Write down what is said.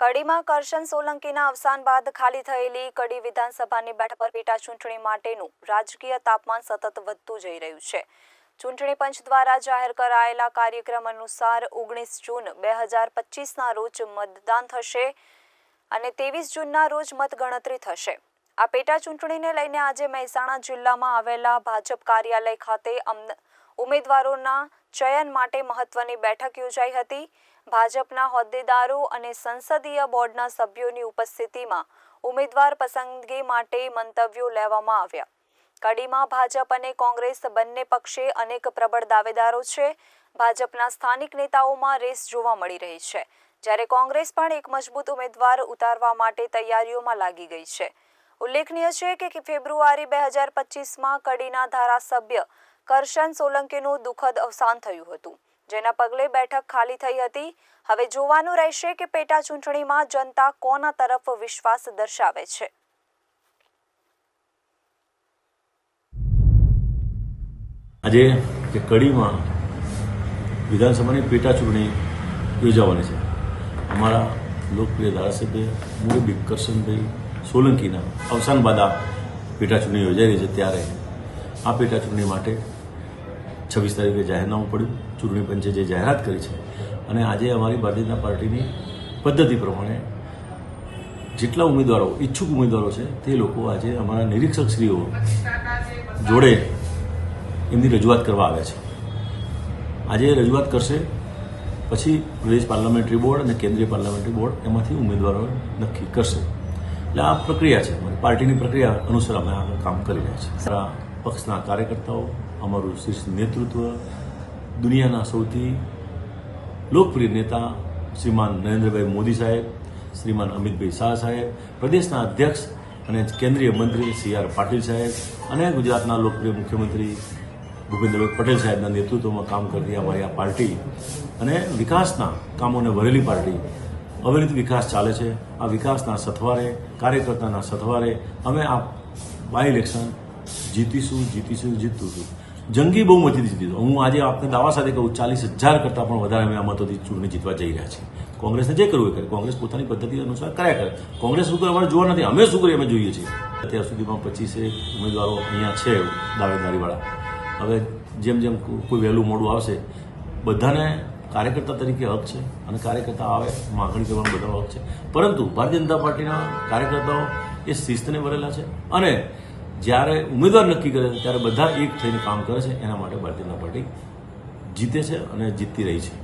કડીમાં કરશન સોલંકીના અવસાન બાદ ખાલી થયેલી કડી વિધાનસભાની બેઠક પર પેટા ચૂંટણી માટેનું રાજકીય તાપમાન સતત વધતું જઈ રહ્યું છે. ચૂંટણી પંચ દ્વારા જાહેર કરાયેલા કાર્યક્રમ અનુસાર ઓગણીસ જૂન બે હજાર પચીસના રોજ મતદાન થશે અને ત્રેવીસ જૂનના રોજ મતગણતરી થશે. આ પેટા ચૂંટણીને લઈને આજે મહેસાણા જિલ્લામાં આવેલા ભાજપ કાર્યાલય ખાતે અમ- ઉમેદવારોના ચયન માટે મહત્વની બેઠક યોજાઈ હતી. ભાજપના હોદ્દેદારો અને સંસદીય બોર્ડના સભ્યોની ઉપસ્થિતિમાં ઉમેદવાર પસંદગી માટે મંતવ્યો લેવામાં આવ્યા. કડીમાં ભાજપ અને કોંગ્રેસ બંને પક્ષે અનેક પ્રબળ દાવેદારો છે. ભાજપના સ્થાનિક નેતાઓમાં રેસ જોવા મળી રહી છે. જ્યારે કોંગ્રેસ પણ એક મજબૂત ઉમેદવાર ઉતારવા માટે તૈયારીઓમાં લાગી ગઈ છે. ઉલ્લેખનીય છે કે ફેબ્રુઆરી બે હજાર પચીસમાં કડીના ધારાસભ્ય કરશન સોલંકીનું દુઃખદ અવસાન થયું હતું. જેના પગલે બેઠક ખાલી થઈ હતી. હવે જોવાનું રહેશે કે પેટા ચૂંટણીમાં જનતા કોના તરફ વિશ્વાસ દર્શાવે છે. આજે કડીમાં વિધાનસભાની પેટા ચૂંટણી યોજાવાની છે. અમારા લોકપ્રિય ધારાસભ્ય મુરબી બિકરસનભાઈ સોલંકીના અવસાન બાદ આ પેટા ચૂંટણી યોજાઈ રહી છે. ત્યારે આ પેટા ચૂંટણી માટે છવ્વીસ તારીખે જાહેરનામું પડ્યું. ચૂંટણી પંચે જે જાહેરાત કરી છે. અને આજે અમારી ભારતીય જનતા પાર્ટીની પદ્ધતિ પ્રમાણે જેટલા ઉમેદવારો, ઈચ્છુક ઉમેદવારો છે, તે લોકો આજે અમારા નિરીક્ષકશ્રીઓ જોડે એમની રજૂઆત કરવા આવ્યા છે. આજે રજૂઆત કરશે, પછી પ્રદેશ પાર્લામેન્ટરી બોર્ડ અને કેન્દ્રીય પાર્લામેન્ટરી બોર્ડ એમાંથી ઉમેદવારો નક્કી કરશે. એટલે આ પ્રક્રિયા છે. પાર્ટીની પ્રક્રિયા અનુસાર અમે આ કામ કરી રહ્યા છીએ. પક્ષના કાર્યકર્તાઓ અમારું શીર્ષ નેતૃત્વ દુનિયાના સૌથી લોકપ્રિય નેતા શ્રીમાન નરેન્દ્રભાઈ મોદી સાહેબ, શ્રીમાન અમિતભાઈ શાહ સાહેબ, પ્રદેશના અધ્યક્ષ અને કેન્દ્રીય મંત્રી સી આર પાટીલ સાહેબ અને ગુજરાતના લોકપ્રિય મુખ્યમંત્રી ભૂપેન્દ્રભાઈ પટેલ સાહેબના નેતૃત્વમાં કામ કરતી અમારી આ પાર્ટી અને વિકાસના કામોને ભરેલી પાર્ટી. અવિરત વિકાસ ચાલે છે. આ વિકાસના સથવારે, કાર્યકર્તાના સથવારે અમે આ બાય ઇલેક્શન જીતીશું જીતીશું જીતીશું. જંગી બહુમતીથી જીતીશું હું આજે આપને દાવા સાથે કહું, ચાલીસ હજાર કરતાં પણ વધારે અમે આ મતોથી ચૂંટણી જીતવા જઈ રહ્યા છીએ. કોંગ્રેસને જે કરવું એ કરે. કોંગ્રેસ પોતાની પદ્ધતિ અનુસાર કર્યા કરે. કોંગ્રેસ શું કરે અમારે જોવા નથી. અમે શું કરીએ? અમે જોઈએ છીએ. અત્યાર સુધીમાં પચીસે ઉમેદવારો અહીંયા છે, દાવેદારીવાળા. હવે જેમ જેમ કોઈ વહેલું મોડું આવશે, બધાને કાર્યકર્તા તરીકે હક છે અને કાર્યકર્તા આવે, માગણી કરવાનો બધા હક છે. પરંતુ ભારતીય જનતા પાર્ટીના કાર્યકર્તાઓ એ શિસ્તને ભરેલા છે અને જ્યારે ઉમેદવાર નક્કી કરે છે, ત્યારે બધા એક થઈને કામ કરે છે, એના માટે ભારતીય જનતા પાર્ટી જીતે છે અને જીતતી રહી છે.